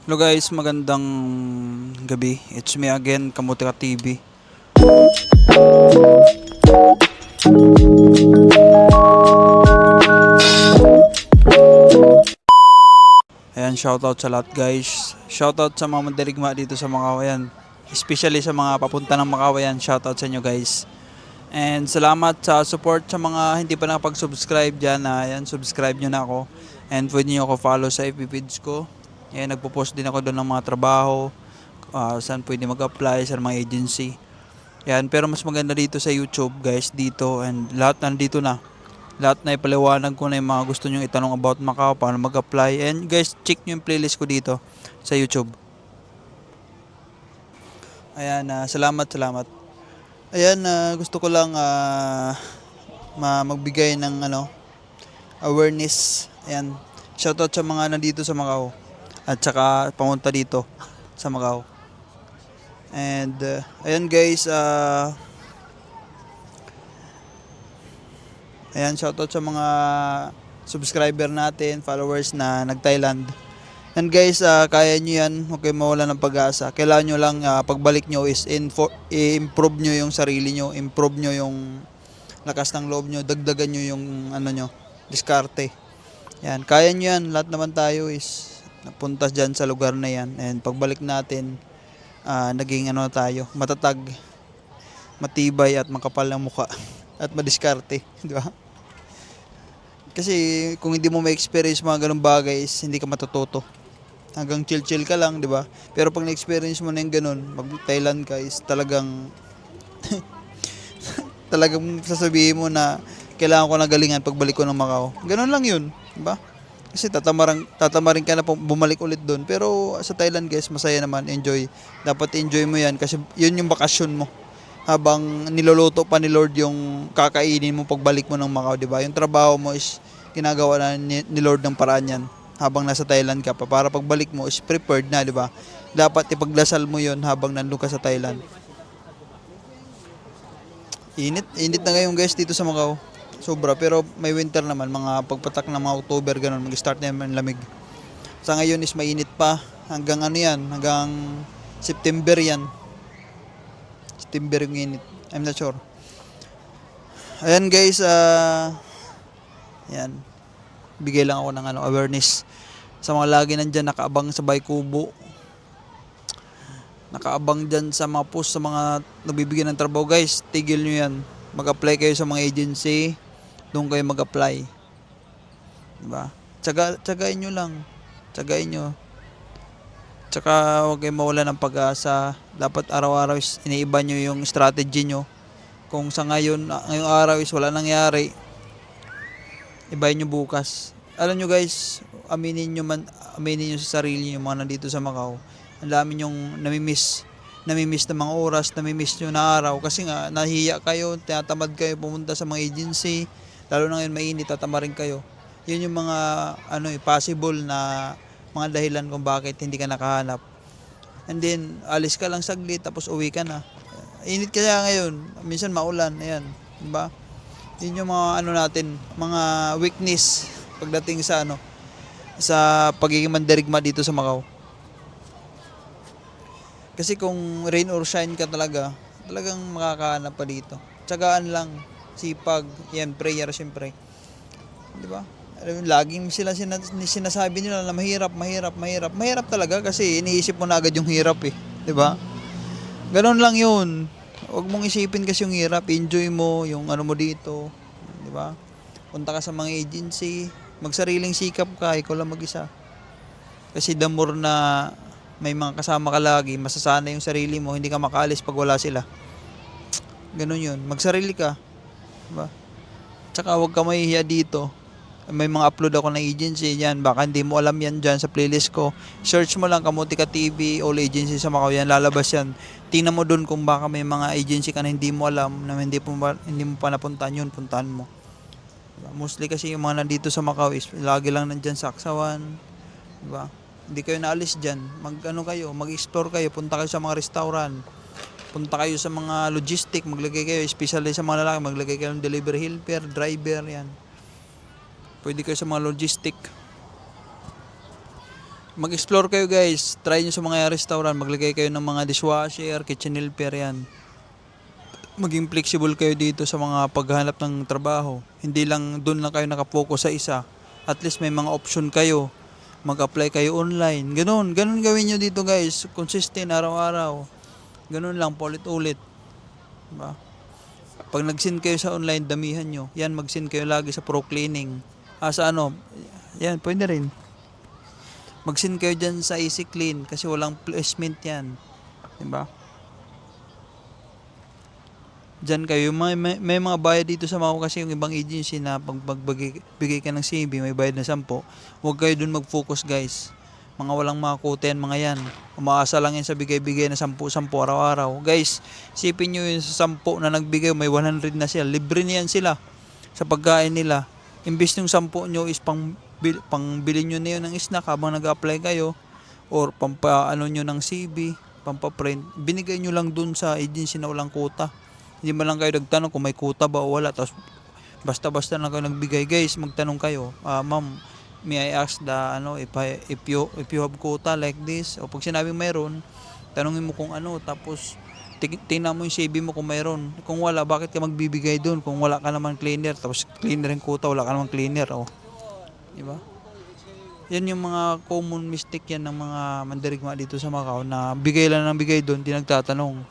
Hello guys, magandang gabi. It's me again, Kamutika TV. Ayan, shoutout sa lahat guys. Shoutout sa mga mandirigma dito sa Macau. Ayan, especially sa mga papunta ng Macau. Ayan, shoutout sa inyo guys. And salamat sa support sa mga hindi pa nakapag-subscribe dyan. Ayan, subscribe nyo na ako. And pwede nyo ako follow sa FB feeds ko. Ayan, nagpo-post din ako doon ng mga trabaho. ah, saan pwede mag-apply sa mga agency. Yan, pero mas maganda dito sa YouTube, guys, dito and lahat nandito na. Lahat na ipaliwanag ko na yung mga gusto nyo itanong about Macau, paano mag-apply. And guys, check nyo yung playlist ko dito sa YouTube. Ayan, ah, salamat, salamat. Ayan, ah, gusto ko lang ma- magbigay ng ano, awareness. Ayan, shoutout sa mga nandito sa Macau. At saka pamunta dito sa Macau. And uh, ayan guys, ah ayan shoutout sa mga subscriber natin, followers na nag-Thailand. And guys, ah, kaya nyo yan, huwag kayong mawala ng pag-asa. Kailangan nyo lang ah, pagbalik nyo is info, i-improve nyo yung sarili nyo, improve nyo yung lakas ng loob nyo, dagdagan nyo yung ano nyo, diskarte. Yan, kaya nyo yan, lahat naman tayo is napunta dyan sa lugar na yan. And pagbalik natin, ah, naging ano tayo, matatag, matibay at makapal ng mukha at madiskarte, di ba? Kasi kung hindi mo ma-experience mga ganung bagay is hindi ka matututo. Hanggang chill-chill ka lang, di ba? Pero pag na-experience mo na yung ganun, mag-Thailand ka is talagang talagang sasabihin mo na kailangan ko na galingan pagbalik ko ng Macau. Ganun lang yun, di ba? Kasi tatamaran, tatamarin ka na po bumalik ulit doon. Pero sa Thailand guys, masaya naman, enjoy. Dapat enjoy mo yan kasi yun yung bakasyon mo. Habang niloloto pa ni Lord yung kakainin mo pagbalik mo ng Macau, di ba? Yung trabaho mo is ginagawa na ni, ni Lord ng paraan yan habang nasa Thailand ka pa. Para pagbalik mo is prepared na, di ba? Dapat ipagdasal mo yon habang nandun ka sa Thailand. Init, init na ngayon guys dito sa Macau. Sobra, pero may winter naman, mga pagpatak ng mga October, ganun, mag-start na yung lamig. Sa ngayon is mainit pa, hanggang ano yan, hanggang September yan. September yung init, I'm not sure. Ayan guys, ah, yan, bigay lang ako ng ano, awareness sa mga lagi nandyan nakaabang sa Baykubo. Nakaabang dyan sa mga post sa mga nagbibigyan ng trabaho guys, tigil nyo yan. Mag-apply kayo sa mga agency, doon kayo mag-apply. Diba? Tsaga, tsagain nyo lang. Tsagain nyo. Tsaka huwag kayong mawala ng pag-asa. Dapat araw-araw is iniiba nyo yung strategy nyo. Kung sa ngayon, ah, ngayong araw is wala nangyari, ibayin nyo bukas. Alam nyo guys, aminin nyo man, aminin nyo sa sarili nyo mga nandito sa Macau. Ang dami nyong namimiss namimiss na mga oras, namimiss nyo na araw kasi nga nahiya kayo, tinatamad kayo pumunta sa mga agency, lalo na ngayon mainit, tatamarin kayo. Yun yung mga ano eh, possible na mga dahilan kung bakit hindi ka nakahanap. And then, alis ka lang saglit, tapos uwi ka na. Init kaya ngayon, minsan maulan, ayan, di ba? Yun yung mga ano natin, mga weakness pagdating sa ano, sa pagiging mandirigma dito sa Macau. Kasi kung rain or shine ka talaga, talagang makakahanap pa dito. Tsagaan lang, sipag, yan, prayer syempre. Di ba? Laging sila sina, sinasabi nila na mahirap, mahirap, mahirap. Mahirap talaga kasi iniisip mo na agad yung hirap eh. Di ba? Ganon lang yun. Huwag mong isipin kasi yung hirap. Enjoy mo yung ano mo dito. Di ba? Punta ka sa mga agency. Magsariling sikap ka. Ikaw lang mag-isa. Kasi the more na may mga kasama ka lagi, masasana yung sarili mo, hindi ka makaalis pag wala sila. Ganun yun. Magsarili ka. Diba? Tsaka huwag ka mahihiya dito. May mga upload ako ng agency yan. Baka hindi mo alam yan dyan sa playlist ko. Search mo lang Kamutika TV, all agency sa Macau yan. Lalabas yan. Tingnan mo dun kung baka may mga agency ka na hindi mo alam, na hindi, pa- hindi mo pa napuntahan yun, puntahan mo. Diba? Mostly kasi yung mga nandito sa Macau is lagi lang nandyan sa Aksawan. Diba? Hindi kayo naalis dyan. Mag ano kayo, mag-explore kayo, punta kayo sa mga restaurant. Punta kayo sa mga logistic, maglagay kayo, especially sa mga lalaki, maglagay kayo ng delivery helper, driver, yan. Pwede kayo sa mga logistic. mag-explore kayo guys. Try nyo sa mga restaurant. Maglagay kayo ng mga dishwasher, kitchen helper yan. Maging flexible kayo dito sa mga paghanap ng trabaho. Hindi lang doon lang kayo nakapokus sa isa. At least may mga option kayo. Mag-apply kayo online. Ganun. Ganun gawin nyo dito guys. Consistent araw-araw. Ganun lang. Paulit-ulit. Diba? Pag nag-send kayo sa online, damihan nyo. Yan, mag-send kayo lagi sa pro cleaning. Ah, sa ano? Yan, pwede rin. Mag-send kayo dyan sa Easy Clean kasi walang placement yan. Diba? Diyan kayo, may, may, may mga bayad dito sa mga kasi yung ibang agency na pag pagbigay bigay ka ng CV, may bayad na 10. Huwag kayo dun mag-focus guys. Mga walang makakuten, mga yan. Umaasa lang yan sa bigay-bigay na 10-10 araw-araw. Guys, sipin nyo yung sa 10 na nagbigay, may 100 na sila. Libre niyan sila sa pagkain nila. Imbis yung 10 nyo is pang, bil, pang bilhin nyo na yun ng snack habang nag-apply kayo or pampaano nyo ng CV, pampaprint, binigay nyo lang dun sa agency na walang quota. Hindi man lang kayo nagtanong kung may quota ba o wala. Tapos basta-basta lang kayo nagbigay. Guys, magtanong kayo. Ah, ma'am, may I ask the ano if I, if you if you have quota like this o pag sinabing mayroon, tanungin mo kung ano tapos ting- tingnan mo yung CV mo kung mayroon. Kung wala, bakit ka magbibigay doon? Kung wala ka naman cleaner, tapos cleaner yung quota, wala ka naman cleaner. Oh. Di ba? Yan yung mga common mistake yan ng mga mandirigma dito sa Macau na bigay lang ng bigay doon, di nagtatanong.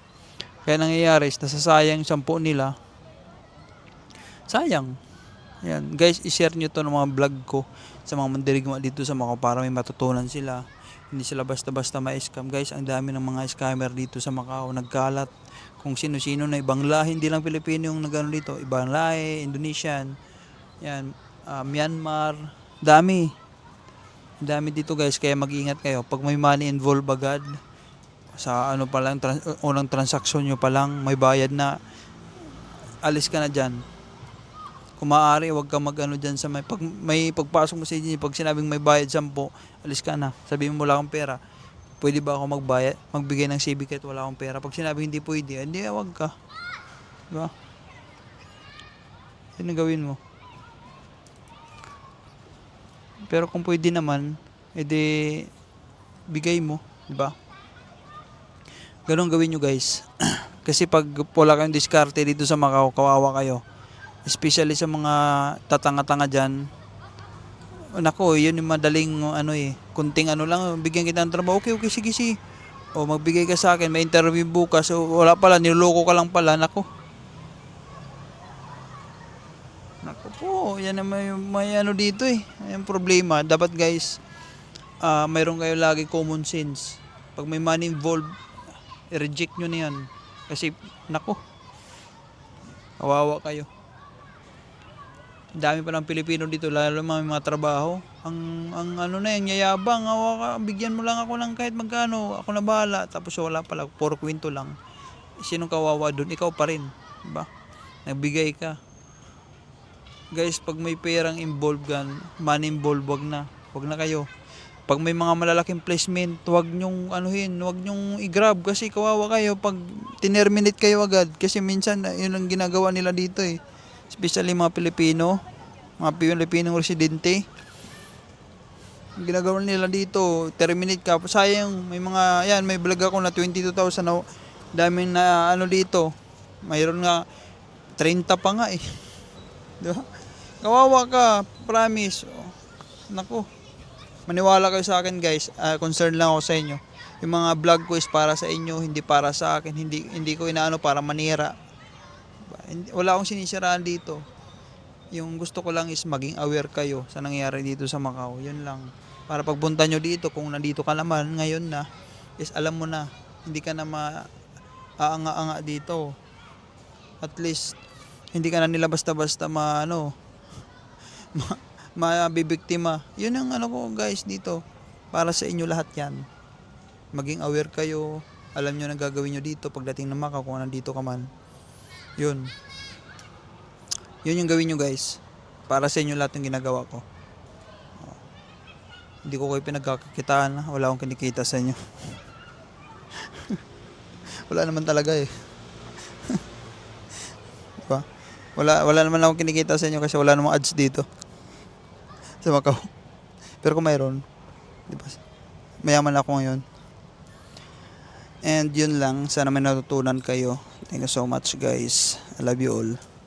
Kaya nangyayari is nasasayang yung sampu nila. Sayang. Yan. Guys, i-share nyo to ng mga vlog ko sa mga mandirigma dito sa Macau para may matutunan sila. Hindi sila basta-basta ma-scam. Guys, ang dami ng mga scammer dito sa Macau. Nagkalat kung sino-sino na ibang lahi. Hindi lang Pilipino yung nagano dito. Ibang lahi, Indonesian, yan, ah, Myanmar. Dami. Dami dito guys. Kaya mag-ingat kayo. Pag may money involved agad, sa ano pa lang, trans- unang transaksyon nyo pa lang, may bayad na, alis ka na dyan. Kung maaari, huwag ka mag-ano dyan sa may, pag may pagpasok mo sa agency, pag sinabing may bayad 10, alis ka na. Sabihin mo wala akong pera. Pwede ba ako magbayad, magbigay ng CB kahit wala akong pera? Pag sinabing hindi pwede, hindi, huwag ka. Diba? Yan ang gawin mo. Pero kung pwede naman, edi bigay mo, di ba? Ganun gawin nyo guys. Kasi pag wala kayong diskarte dito sa Macau, kawawa kayo. Especially sa mga tatanga-tanga dyan. Nako, yun yung madaling ano eh. Kunting ano lang, bigyan kita ng trabaho. Okay, okay, sige, sige. O magbigay ka sa akin, may interview bukas. O wala pala, niloloko ka lang pala. Nako. Nako po, yan na may, may ano dito eh. Yung problema. Dapat guys, ah mayroon kayo lagi common sense. Pag may money involved, i-reject nyo na yan. Kasi, nako, kawawa kayo. Dami pa ng Pilipino dito, lalo may mga trabaho. Ang, ang ano na yan, yayabang, awa ka, bigyan mo lang ako ng kahit magkano, ako na bahala. Tapos wala pala, puro kwento lang. Sinong kawawa doon? Ikaw pa rin. Diba? Nagbigay ka. Guys, pag may perang involved gan, money involved, wag na. Wag na kayo. Pag may mga malalaking placement, wag nyong anuhin, wag nyong i-grab kasi kawawa kayo pag tinerminate kayo agad. Kasi minsan, yun ang ginagawa nila dito eh. Especially mga Pilipino, mga Pilipinong residente. Ang ginagawa nila dito, terminate ka. Sayang, may mga, yan, may vlog ako na 22,000 na daming na ano dito. Mayroon nga 30 pa nga eh. Di ba? Kawawa ka, promise. Oh, Naku. Maniwala kayo sa akin guys. Ah, concern lang ako sa inyo. Yung mga vlog ko is para sa inyo, hindi para sa akin. Hindi hindi ko inaano para manira. Diba? Wala akong sinisiraan dito. Yung gusto ko lang is maging aware kayo sa nangyayari dito sa Macau. Yun lang. Para pagpunta nyo dito, kung nandito ka naman ngayon na, is alam mo na, hindi ka na ma aanga-anga dito. At least, hindi ka na nila basta-basta ma, ano, ma, mabibiktima. Yun ang ano ko guys dito. Para sa inyo lahat yan. Maging aware kayo. Alam nyo na gagawin nyo dito pagdating ng Macau kung nandito ka man. Yun. Yun yung gawin nyo guys. Para sa inyo lahat yung ginagawa ko. Oh. Hindi ko kayo pinagkakakitaan. ha. Wala akong kinikita sa inyo. wala naman talaga eh. diba? Wala, wala naman akong kinikita sa inyo kasi wala namang ads dito. Sa Macau. Pero kung mayroon, di ba? mayaman ako ngayon. And yun lang, sana may natutunan kayo. Thank you so much guys. I love you all.